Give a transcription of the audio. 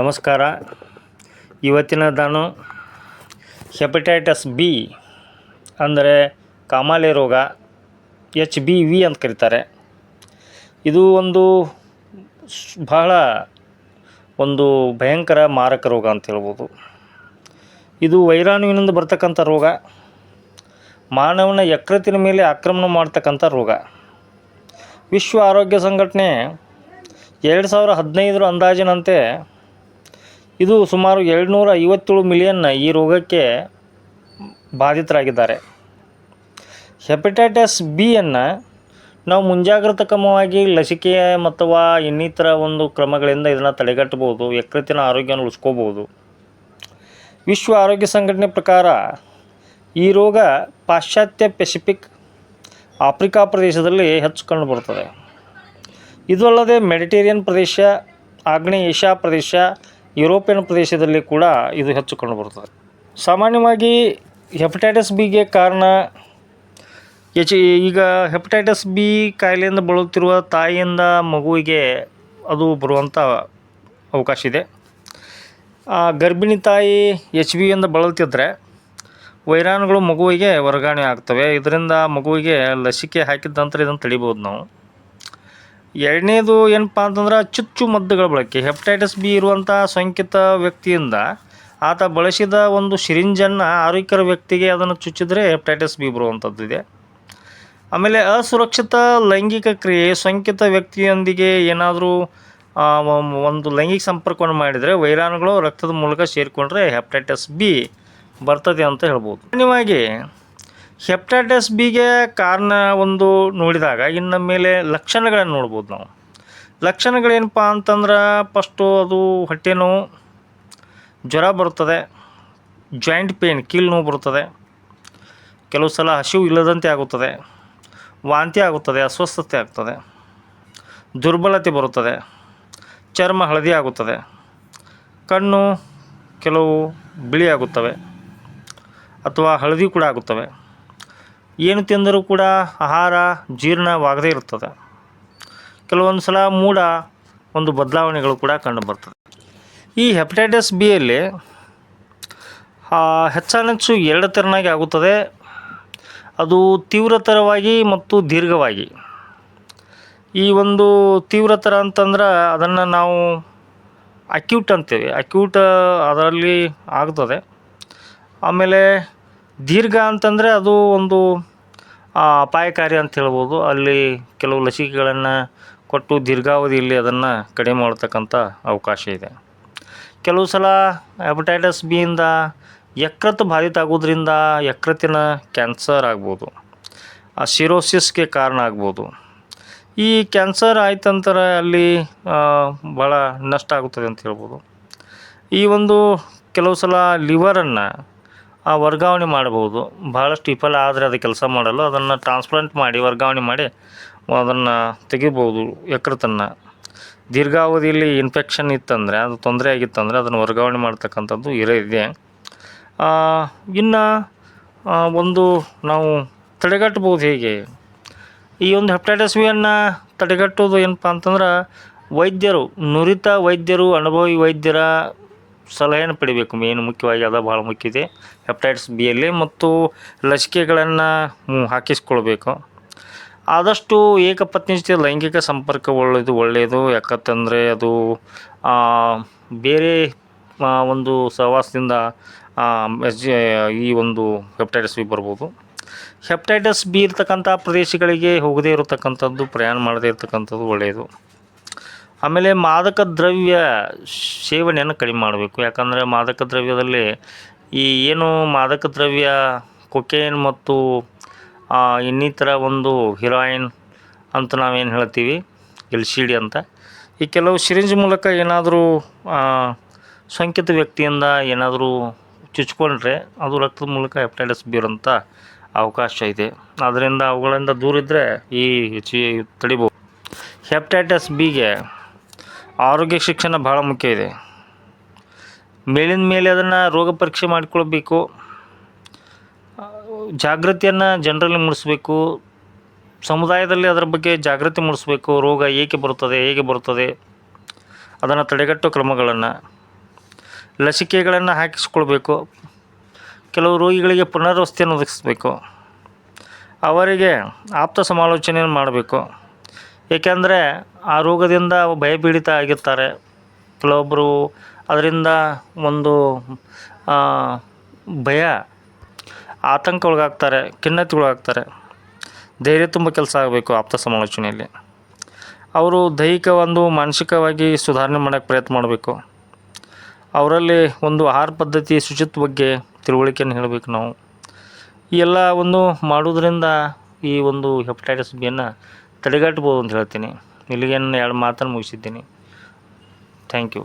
ನಮಸ್ಕಾರ. ಇವತ್ತಿನ ನಾನು ಹೆಪಟೈಟಸ್ ಬಿ ಅಂದರೆ ಕಾಮಾಲೆ ರೋಗ, ಎಚ್ ಬಿ ವಿ ಅಂತ ಕರೀತಾರೆ. ಇದು ಒಂದು ಬಹಳ ಒಂದು ಭಯಂಕರ ಮಾರಕ ರೋಗ ಅಂತ ಹೇಳ್ಬೋದು. ಇದು ವೈರಾಣುವಿನಿಂದ ಬರ್ತಕ್ಕಂಥ ರೋಗ, ಮಾನವನ ಯಕೃತಿನ ಮೇಲೆ ಆಕ್ರಮಣ ಮಾಡ್ತಕ್ಕಂಥ ರೋಗ. ವಿಶ್ವ ಆರೋಗ್ಯ ಸಂಘಟನೆ ಎರಡು ಸಾವಿರ ಹದಿನೈದರ ಅಂದಾಜಿನಂತೆ ಇದು ಸುಮಾರು ಎರಡುನೂರ ಐವತ್ತೇಳು ಮಿಲಿಯನ್ ಈ ರೋಗಕ್ಕೆ ಬಾಧಿತರಾಗಿದ್ದಾರೆ. ಹೆಪಟೈಟಸ್ ಬಿಯನ್ನು ನಾವು ಮುಂಜಾಗ್ರತಾ ಕ್ರಮವಾಗಿ ಲಸಿಕೆ ಅಥವಾ ಇನ್ನಿತರ ಒಂದು ಕ್ರಮಗಳಿಂದ ಇದನ್ನು ತಡೆಗಟ್ಟಬಹುದು ಯಕೃತಿನ ಆರೋಗ್ಯವನ್ನು ಉಳಿಸ್ಕೋಬೋದು ವಿಶ್ವ ಆರೋಗ್ಯ ಸಂಘಟನೆ ಪ್ರಕಾರ ಈ ರೋಗ ಪಾಶ್ಚಾತ್ಯ ಪೆಸಿಫಿಕ್ ಆಫ್ರಿಕಾ ಪ್ರದೇಶದಲ್ಲಿ ಹೆಚ್ಚು ಕಂಡುಬರುತ್ತದೆ ಇದು ಅಲ್ಲದೆ ಮೆಡಿಟೇರಿಯನ್ ಪ್ರದೇಶ, ಆಗ್ನೇಯ ಏಷ್ಯಾ ಪ್ರದೇಶ ಯುರೋಪಿಯನ್ ಪ್ರದೇಶದಲ್ಲಿ ಕೂಡ ಇದು ಹೆಚ್ಚು ಕಂಡುಬರುತ್ತದೆ ಸಾಮಾನ್ಯವಾಗಿ ಹೆಪಟೈಟಿಸ್ ಬಿಗೆ ಕಾರಣ ಎಚ್ ಈಗ ಹೆಪಟೈಟಿಸ್ ಬಿ ಕಾಯಿಲೆಯಿಂದ ಬಳಲುತ್ತಿರುವ ತಾಯಿಯಿಂದ ಮಗುವಿಗೆ ಅದು ಬರುವಂಥ ಅವಕಾಶ ಇದೆ. ಆ ಗರ್ಭಿಣಿ ತಾಯಿ ಎಚ್ ಬಿ ಇಂದ ಬಳಲ್ತಿದ್ರೆ ವೈರಾಣುಗಳು ಮಗುವಿಗೆ ವರ್ಗಾವಣೆ ಆಗ್ತವೆ. ಇದರಿಂದ ಮಗುವಿಗೆ ಲಸಿಕೆ ಹಾಕಿದ ನಂತರ ಇದನ್ನು ತಡಿಬೋದು ನಾವು. ಎರಡನೇದು ಏನಪ್ಪ ಅಂತಂದ್ರೆ ಚುಚ್ಚು ಮದ್ದುಗಳ ಬಳಕೆ. ಹೆಪಟೈಟಿಸ್ ಬಿ ಇರುವಂಥ ಸೋಂಕಿತ ವ್ಯಕ್ತಿಯಿಂದ ಆತ ಬಳಸಿದ ಒಂದು ಸಿರಿಂಜನ್ನು ಆರೋಗ್ಯಕರ ವ್ಯಕ್ತಿಗೆ ಅದನ್ನು ಚುಚ್ಚಿದರೆ ಹೆಪಟೈಟಿಸ್ ಬಿ ಬರುವಂಥದ್ದು ಇದೆ. ಆಮೇಲೆ ಅಸುರಕ್ಷಿತ ಲೈಂಗಿಕ ಕ್ರಿಯೆ, ಸೋಂಕಿತ ವ್ಯಕ್ತಿಯೊಂದಿಗೆ ಏನಾದರೂ ಒಂದು ಲೈಂಗಿಕ ಸಂಪರ್ಕವನ್ನು ಮಾಡಿದರೆ ವೈರಾಣುಗಳು ರಕ್ತದ ಮೂಲಕ ಸೇರಿಕೊಂಡ್ರೆ ಹೆಪಟೈಟಿಸ್ ಬಿ ಬರ್ತದೆ ಅಂತ ಹೇಳ್ಬೋದು. ಸಾಮಾನ್ಯವಾಗಿ ಹೆಪಟೈಟಿಸ್ ಬಿಗೆ ಕಾರಣ ಒಂದು ನೋಡಿದಾಗ, ಇನ್ನು ಮೇಲೆ ಲಕ್ಷಣಗಳನ್ನು ನೋಡ್ಬೋದು ನಾವು. ಲಕ್ಷಣಗಳೇನಪ್ಪ ಅಂತಂದ್ರೆ ಫಸ್ಟು ಅದು ಹೊಟ್ಟೆ ನೋವು, ಜ್ವರ ಬರುತ್ತದೆ ಜಾಯಿಂಟ್ ಪೇನ್ ಕೀಲು ನೋವು ಬರುತ್ತದೆ, ಕೆಲವು ಸಲ ಹಸಿವು ಇಲ್ಲದಂತೆ ಆಗುತ್ತದೆ, ವಾಂತಿ ಆಗುತ್ತದೆ, ಅಸ್ವಸ್ಥತೆ ಆಗ್ತದೆ, ದುರ್ಬಲತೆ ಬರುತ್ತದೆ, ಚರ್ಮ ಹಳದಿ ಆಗುತ್ತದೆ, ಕಣ್ಣು ಕೆಲವು ಬಿಳಿ ಆಗುತ್ತವೆ, ಅಥವಾ ಹಳದಿ ಕೂಡ ಆಗುತ್ತವೆ. ಏನು ತಿಂದರೂ ಕೂಡ ಆಹಾರ ಜೀರ್ಣವಾಗದೇ ಇರುತ್ತದೆ. ಕೆಲವೊಂದು ಸಲ ಮೂಡ ಒಂದು ಬದಲಾವಣೆಗಳು ಕೂಡ ಕಂಡುಬರ್ತದೆ. ಈ ಹೆಪಟೈಟಿಸ್ ಬಿಯಲ್ಲಿ ಹೆಚ್ಚಾನೆಚ್ಚು ಎರಡು ತೆರನಾಗಿ ಆಗುತ್ತದೆ. ಅದು ತೀವ್ರತರವಾಗಿ ಮತ್ತು ದೀರ್ಘವಾಗಿ. ಈ ಒಂದು ತೀವ್ರತರ ಅಂತಂದ್ರೆ ಅದನ್ನು ನಾವು ಅಕ್ಯೂಟ್ ಅಂತೇವೆ. ಅಕ್ಯೂಟ್ ಅದರಲ್ಲಿ ಆಗ್ತದೆ. ಆಮೇಲೆ ದೀರ್ಘ ಅಂತಂದರೆ ಅದು ಒಂದು ಅಪಾಯಕಾರಿ ಅಂತ ಹೇಳ್ಬೋದು. ಅಲ್ಲಿ ಕೆಲವು ಲಸಿಕೆಗಳನ್ನು ಕೊಟ್ಟು ದೀರ್ಘಾವಧಿಯಲ್ಲಿ ಅದನ್ನು ಕಡಿಮೆ ಮಾಡತಕ್ಕಂಥ ಅವಕಾಶ ಇದೆ. ಕೆಲವು ಸಲ ಹೆಪಟೈಟಿಸ್ ಬಿಯಿಂದ ಯಕೃತ್ತು ಬಾಧಿತ ಆಗೋದ್ರಿಂದ ಯಕೃತ್ತಿನ ಕ್ಯಾನ್ಸರ್ ಆಗ್ಬೋದು. ಆ ಸಿರೋಸಿಸ್ಗೆ ಕಾರಣ ಆಗ್ಬೋದು. ಈ ಕ್ಯಾನ್ಸರ್ ಆಯ್ತಂತರ ಅಲ್ಲಿ ಭಾಳ ನಷ್ಟ ಆಗುತ್ತದೆ ಅಂತ ಹೇಳ್ಬೋದು. ಈ ಒಂದು ಕೆಲವು ಸಲ ಲಿವರನ್ನು ವರ್ಗಾವಣೆ ಮಾಡ್ಬೋದು. ಭಾಳಷ್ಟು ವಿಫಲ ಆದರೆ ಅದು ಕೆಲಸ ಮಾಡಲು ಅದನ್ನು ಟ್ರಾನ್ಸ್ಪ್ಲಾಂಟ್ ಮಾಡಿ ವರ್ಗಾವಣೆ ಮಾಡಿ ಅದನ್ನು ತೆಗಿಬೋದು ಯಕೃತನ್ನು ದೀರ್ಘಾವಧಿಯಲ್ಲಿ ಇನ್ಫೆಕ್ಷನ್ ಇತ್ತಂದರೆ, ಅದು ತೊಂದರೆ ಆಗಿತ್ತಂದರೆ ಅದನ್ನು ವರ್ಗಾವಣೆ ಮಾಡ್ತಕ್ಕಂಥದ್ದು ಇರೋ ಇದೆ. ಇನ್ನು ಒಂದು ನಾವು ತಡೆಗಟ್ಬೋದು ಹೇಗೆ? ಈ ಒಂದು ಹೆಪ್ಟೈಟಿಸ್ ವಿಯನ್ನು ತಡೆಗಟ್ಟೋದು ಏನಪ್ಪ ಅಂತಂದ್ರೆ ವೈದ್ಯರು, ನುರಿತ ವೈದ್ಯರು, ಅನುಭವಿ ವೈದ್ಯರ ಸಲಹೆಯನ್ನು ಪಡಿಬೇಕು. ಮೇನ್ ಮುಖ್ಯವಾಗಿ ಅದು, ಭಾಳ ಮುಖ್ಯ ಇದೆ. ಹೆಪಟೈಟಿಸ್ ಬಿಯಲ್ಲಿ ಮತ್ತು ಲಸಿಕೆಗಳನ್ನು ಹಾಕಿಸ್ಕೊಳ್ಬೇಕು. ಆದಷ್ಟು ಏಕಪತ್ನಿ ಜೊತೆ ಲೈಂಗಿಕ ಸಂಪರ್ಕ ಒಳ್ಳೆಯದು ಒಳ್ಳೆಯದು ಯಾಕಂತಂದರೆ ಅದು ಬೇರೆ ಒಂದು ಸಹವಾಸದಿಂದ ಈ ಒಂದು ಹೆಪ್ಟೈಟಿಸ್ ಬಿ ಬರ್ಬೋದು. ಹೆಪ್ಟೈಟಿಸ್ ಬಿ ಇರ್ತಕ್ಕಂಥ ಪ್ರದೇಶಗಳಿಗೆ ಹೋಗದೇ ಇರತಕ್ಕಂಥದ್ದು, ಪ್ರಯಾಣ ಮಾಡದೇ ಇರತಕ್ಕಂಥದ್ದು ಒಳ್ಳೆಯದು ಆಮೇಲೆ ಮಾದಕ ದ್ರವ್ಯ ಸೇವನೆಯನ್ನು ಕಡಿಮೆ ಮಾಡಬೇಕು. ಯಾಕಂದರೆ ಮಾದಕ ದ್ರವ್ಯದಲ್ಲಿ ಈ ಏನು ಮಾದಕ ದ್ರವ್ಯ, ಕೊಕೇನ್ ಮತ್ತು ಇನ್ನಿತರ ಒಂದು ಹಿರಾಯಿನ್ ಅಂತ ನಾವೇನು ಹೇಳ್ತೀವಿ, ಎಲ್ ಸಿ ಡಿ ಅಂತ. ಈ ಕೆಲವು ಸಿರಿಂಜ್ ಮೂಲಕ ಏನಾದರೂ ಸೋಂಕಿತ ವ್ಯಕ್ತಿಯಿಂದ ಏನಾದರೂ ಚುಚ್ಕೊಂಡ್ರೆ ಅದು ರಕ್ತದ ಮೂಲಕ ಹೆಪಟೈಟಿಸ್ ಬೀರೋಂಥ ಅವಕಾಶ ಇದೆ. ಅದರಿಂದ ಅವುಗಳಿಂದ ದೂರ ಇದ್ದರೆ ಈ ಹೆಚ್ಚಿ ತಡಿಬೋದು. ಹೆಪಟೈಟಿಸ್ ಬಿಗೆ ಆರೋಗ್ಯ ಶಿಕ್ಷಣ ಭಾಳ ಮುಖ್ಯ ಇದೆ. ಮೇಲಿನ ಮೇಲೆ ಅದನ್ನು ರೋಗ ಪರೀಕ್ಷೆ ಮಾಡಿಕೊಳ್ಬೇಕು. ಜಾಗೃತಿಯನ್ನು ಜನರಲ್ಲಿ ಮೂಡಿಸ್ಬೇಕು. ಸಮುದಾಯದಲ್ಲಿ ಅದರ ಬಗ್ಗೆ ಜಾಗೃತಿ ಮೂಡಿಸ್ಬೇಕು. ರೋಗ ಏಕೆ ಬರುತ್ತದೆ, ಹೇಗೆ ಬರುತ್ತದೆ, ಅದನ್ನು ತಡೆಗಟ್ಟೋ ಕ್ರಮಗಳನ್ನು. ಲಸಿಕೆಗಳನ್ನು ಹಾಕಿಸ್ಕೊಳ್ಬೇಕು. ಕೆಲವು ರೋಗಿಗಳಿಗೆ ಪುನರ್ವಸತಿಯನ್ನು ಒದಗಿಸ್ಬೇಕು. ಅವರಿಗೆ ಆಪ್ತ ಸಮಾಲೋಚನೆಯನ್ನು ಮಾಡಬೇಕು. ಏಕೆಂದರೆ ಆ ರೋಗದಿಂದ ಭಯಪೀಡಿತ ಆಗಿರ್ತಾರೆ. ಕೆಲವೊಬ್ಬರು ಅದರಿಂದ ಒಂದು ಭಯ ಆತಂಕ ಒಳಗಾಗ್ತಾರೆ ಖಿನ್ನತೆ ಒಳಗಾಗ್ತಾರೆ ಧೈರ್ಯ ತುಂಬ ಕೆಲಸ ಆಗಬೇಕು ಆಪ್ತ ಸಮಾಲೋಚನೆಯಲ್ಲಿ. ಅವರು ದೈಹಿಕ ಒಂದು, ಮಾನಸಿಕವಾಗಿ ಸುಧಾರಣೆ ಮಾಡೋಕ್ಕೆ ಪ್ರಯತ್ನ ಮಾಡಬೇಕು. ಅವರಲ್ಲಿ ಒಂದು ಆಹಾರ ಪದ್ಧತಿ ಶುಚಿತ್ವ ಬಗ್ಗೆ ತಿಳುವಳಿಕೆಯನ್ನು ಹೇಳಬೇಕು ನಾವು. ಈ ಎಲ್ಲ ಒಂದು ಮಾಡೋದ್ರಿಂದ ಈ ಒಂದು ಹೆಪಟೈಟಿಸ್ ಬಿಯನ್ನು ತಡೆಗಟ್ಬೋದು ಅಂತ ಹೇಳ್ತೀನಿ. ಇಲ್ಲಿಗೆ ಎರಡು ಮಾತನ್ನು ಮುಗಿಸಿದ್ದೀನಿ. Thank you